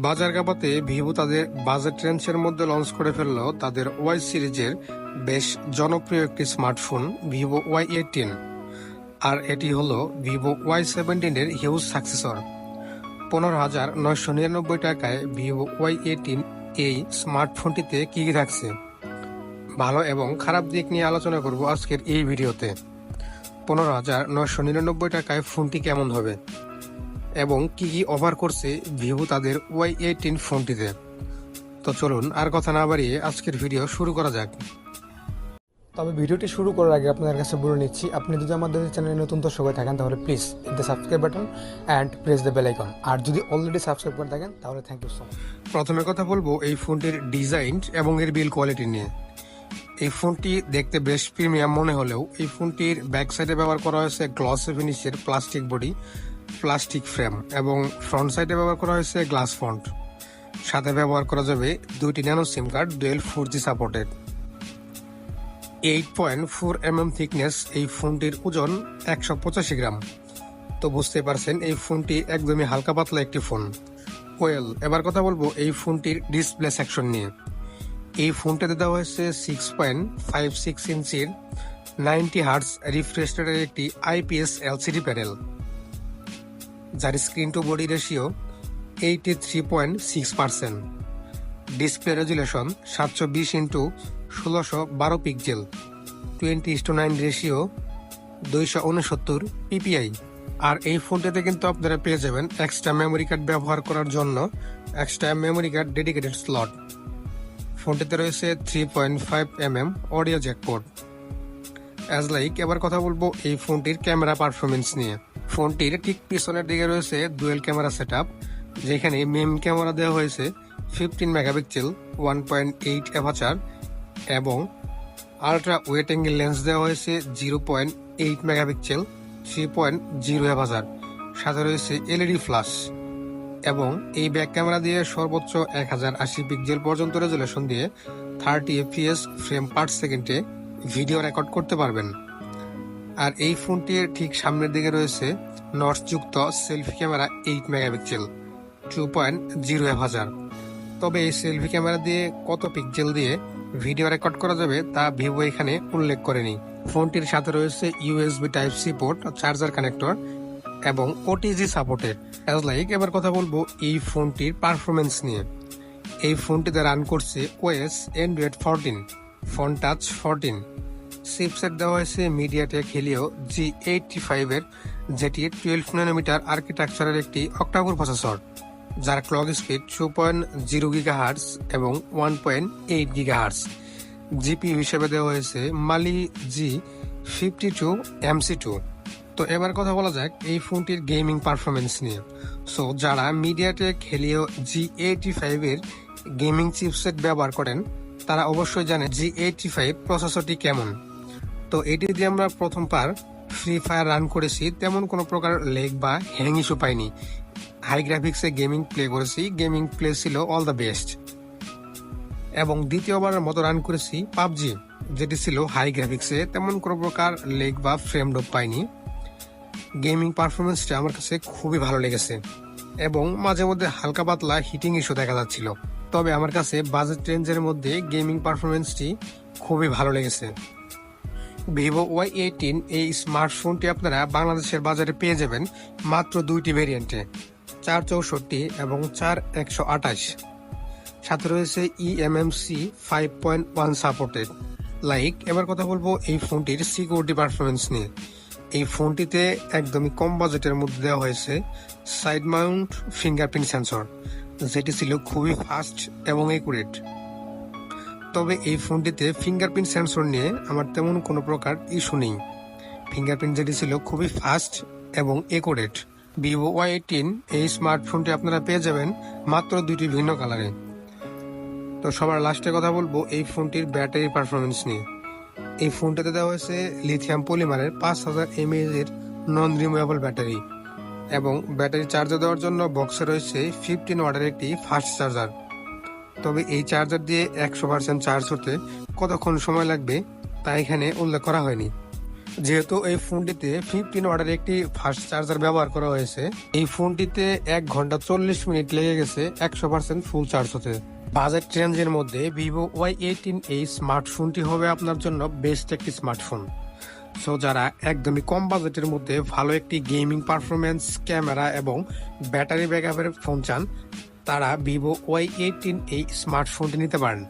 বাজার কাপাতে ভিভো তাদের বাজেট রেঞ্জের মধ্যে লঞ্চ করে ফেলল তাদের ওয়াই সিরিজের বেশ জনপ্রিয় একটি স্মার্টফোন ভিভো ওয়াই এইটিন। আর এটি হলো ভিভো ওয়াই সেভেন্টিনের হিউজ সাকসেসর পনেরো হাজার নয়শো নিরানব্বই টাকায় ভিভো ওয়াই এইটিন এই স্মার্টফোনটিতে কি কি থাকছে? ভালো এবং খারাপ দিক নিয়ে আলোচনা করব আজকের এই ভিডিওতে। পনেরো হাজার নয়শো নিরানব্বই টাকায় ফোনটি কেমন হবে? এবং কি কি অফার করছে ভিভো তাদের ওয়াই এইটিন ফোনটিতে। তো চলুন আর কথা না বাড়িয়ে আজকের ভিডিও শুরু করা যাক। তবে ভিডিওটি শুরু করার আগে আপনাদের কাছে বলে নিচ্ছি আপনি যদি আমাদের চ্যানেলে নতুন দর্শক হয়ে থাকেন তাহলে please the subscribe button and press the bell icon আর যদি অলরেডি সাবস্ক্রাইব করে থাকেন তাহলে থ্যাংক ইউ সো মাচ প্রথমে কথা বলব এই ফোনটির ডিজাইন এবং এর বিল কোয়ালিটি নিয়ে। এই ফোনটি দেখতে বেশ প্রিমিয়াম মনে হলেও এই ফোনটির ব্যাক সাইডে ব্যবহার করা হয়েছে গ্লস ফিনিশের প্লাস্টিক বডি প্লাস্টিক ফ্রেম এবং ফ্রন্ট সাইডে ব্যবহার করা হয়েছে গ্লাস ফ্রন্ট সাথে ব্যবহার করা যাবে দুইটি nano SIM card, dual four G supported. Eight point four M M thickness এই ফোনটির ওজন একশো পঁচাশি গ্রাম। তো বুঝতে পারছেন, এই ফোনটি একদমই হালকা পাতলা একটি ফোন। ওয়েল, এবার কথা বলব এই ফোনটির ডিসপ্লে সেকশন নিয়ে। এই ফোনটাতে দেওয়া হয়েছে সিক্স পয়েন্ট ফাইভ সিক্স ইঞ্চির নাইনটি হার্টস রিফ্রেশ একটি আইপিএস এলসিডি প্যানেল যার screen to body ratio eighty three point six percent display resolution সাতশো বিশ ইন্টু ষোলোশো বারো pixel twenty is to nine ratio দুইশো উনসত্তর পিপিআই আর এই ফোনটিতে কিন্তু আপনারা পেয়ে যাবেন এক্সট্রা মেমোরি কার্ড ব্যবহার করার জন্য extra memory card dedicated slot ফোনটিতে রয়েছে three point five M M audio jack port as like এবার কথা বলব এই ফোনটির ক্যামেরা পারফরমেন্স নিয়ে। ফোনটির ঠিক পিছনের দিকে রয়েছে ডুয়েল ক্যামেরা সেট যেখানে মেম ক্যামেরা দেওয়া হয়েছে fifteen megapixel, one point eight aperture এবং আলট্রা ওয়েট অ্যাঙ্গেল লেন্স দেওয়া হয়েছে zero point eight megapixel, three point zero aperture সাথে রয়েছে এলইডি ফ্ল্যাশ এবং এই ব্যাক ক্যামেরা দিয়ে সর্বোচ্চ এক হাজার আশি পিক্সেল পর্যন্ত রেজুলেশন দিয়ে থার্টি এফপিএস ফ্রেম পার সেকেন্ডে ভিডিও রেকর্ড করতে পারবেন। আর এই ফোনটির ঠিক সামনের দিকে রয়েছে নটসযুক্ত selfie camera eight megapixel two point zero হাজার। তবে এই সেলফি ক্যামেরা দিয়ে কত পিক্সেল দিয়ে ভিডিও রেকর্ড করা যাবে তা ভিভো এখানে উল্লেখ করেনি। ফোনটির সাথে রয়েছে USB type C port charger connector এবং ওটিজি সাপোর্টেড অ্যাজ লাইক এবার কথা বলব এই ফোনটির পারফরমেন্স নিয়ে। এই ফোনটিতে রান করছে OS Android fourteen Funtouch fourteen chipset দেওয়া হয়েছে মিডিয়াটেক হেলিও জি এইটটি ফাইভের যেটি টুয়েলভ নানোমিটার আর্কিটেকচারের একটি অক্টাকোর প্রসেসর যার clock speed two point zero giga hertz এবং one point eight giga hertz GP হিসেবে দেওয়া হয়েছে Mali G fifty two MC two তো এবার কথা বলা যাক এই ফোনটির গেমিং পারফরমেন্স নিয়ে। সো যারা মিডিয়াটেক হেলিও জি এইটি ফাইভের গেমিং চিপসেট ব্যবহার করেন, তারা অবশ্যই জানে জি এইটি ফাইভ প্রসেসরটি কেমন। তো এটি দিয়ে আমরা প্রথম পার ফ্রি ফায়ার রান করেছি, তেমন কোনো প্রকার লেগ বা হ্যাং ইস্যু পাইনি। হাই গ্রাফিক্সে গেমিং প্লে করেছি গেমিং প্লে ছিল অল দ্য বেস্ট এবং দ্বিতীয়বারের মতো রান করেছি পাবজি, যেটি ছিল হাই গ্রাফিক্সে তেমন কোনো প্রকার লেগ বা ফ্রেম ডোপ পাইনি। গেমিং পারফরমেন্সটা আমার কাছে খুবই ভালো লেগেছে। এবং মাঝে মধ্যে হালকা পাতলা হিটিং ইস্যু দেখা যাচ্ছিল। তবে আমার কাছে বাজেট রেঞ্জের মধ্যে গেমিং পারফরমেন্সটি খুবই ভালো লেগেছে। ভিভো ওয়াই এইটিন এই স্মার্টফোনটি আপনারা বাংলাদেশের বাজারে পেয়ে যাবেন মাত্র দুইটি ভেরিয়েন্টে, চার চৌষট্টি এবং চার একশো আঠাশ। সাথে রয়েছে EMMC five point one supported like, এবার কথা বলব এই ফোনটির সিকিউরিটি পারফরমেন্স নিয়ে। এই ফোনটিতে একদমই কম বাজেটের মধ্যে দেওয়া হয়েছে সাইড মাউন্ট ফিঙ্গারপ্রিন্ট সেন্সর যেটি ছিল খুবই ফাস্ট এবং একুরেট তবে এই ফোনটিতে ফিঙ্গারপ্রিন্ট সেন্সর নিয়ে আমার তেমন কোনো প্রকার ইস্যু নেই। ফিঙ্গারপ্রিন্ট যেটি ছিল খুবই ফাস্ট এবং একুরেট ভিভো ওয়াই এইটিন এই স্মার্টফোনটি আপনারা পেয়ে যাবেন মাত্র দুইটি ভিন্ন কালারে তো সবার লাস্টে কথা বলব এই ফোনটির ব্যাটারি পারফরমেন্স নিয়ে। এই ফোনটাতে দেওয়া হয়েছে লিথিয়াম পলিমারের পাঁচ হাজার এমএএইচ এর নন রিমুভেবল ব্যাটারি এবং ব্যাটারি চার্জার দেওয়ার জন্য বক্সে রয়েছে ফিফটিন ওয়াটের একটি ফাস্ট চার্জার তবে এই চার্জার দিয়ে একশো পার্সেন্ট চার্জ হতে কতক্ষণ সময় লাগবে তা এখানে উল্লেখ করা হয়নি। যেহেতু এই ফোনটিতে ফিফটিন ওয়াটের একটি ফাস্ট চার্জার ব্যবহার করা হয়েছে, এই ফোনটিতে এক ঘণ্টা চল্লিশ মিনিট লেগে গেছে একশো পার্সেন্ট ফুল চার্জ হতে। বাজেট রেঞ্জের মধ্যে ভিভো ওয়াই এইটিন এই স্মার্টফোনটি হবে আপনার জন্য বেস্ট একটি স্মার্টফোন সো যারা একদমই কম বাজেটের মধ্যে ভালো একটি গেমিং পারফরমেন্স ক্যামেরা এবং ব্যাটারি ব্যাকআপের ফোন চান তারা ভিভো ওয়াই এইটিন এই স্মার্টফোনটি নিতে পারেন।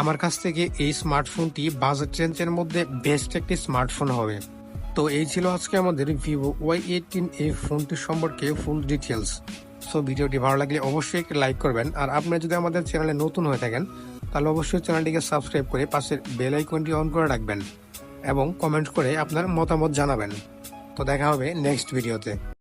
আমার কাছ থেকে এই স্মার্টফোনটি বাজেট রেঞ্জের মধ্যে বেস্ট একটি স্মার্টফোন হবে। তো এই ছিল আজকে আমাদের ভিভো ওয়াই এইটিন এই ফোনটি সম্পর্কে ফুল ডিটেলস সো ভিডিওটি ভালো লাগলে অবশ্যই একটি লাইক করবেন। আর আপনি যদি আমাদের চ্যানেলে নতুন হয়ে থাকেন, তাহলে অবশ্যই চ্যানেলটিকে সাবস্ক্রাইব করে পাশের বেল আইকনটি অন করে রাখবেন এবং কমেন্ট করে আপনার মতামত জানাবেন। তো দেখা হবে নেক্সট ভিডিওতে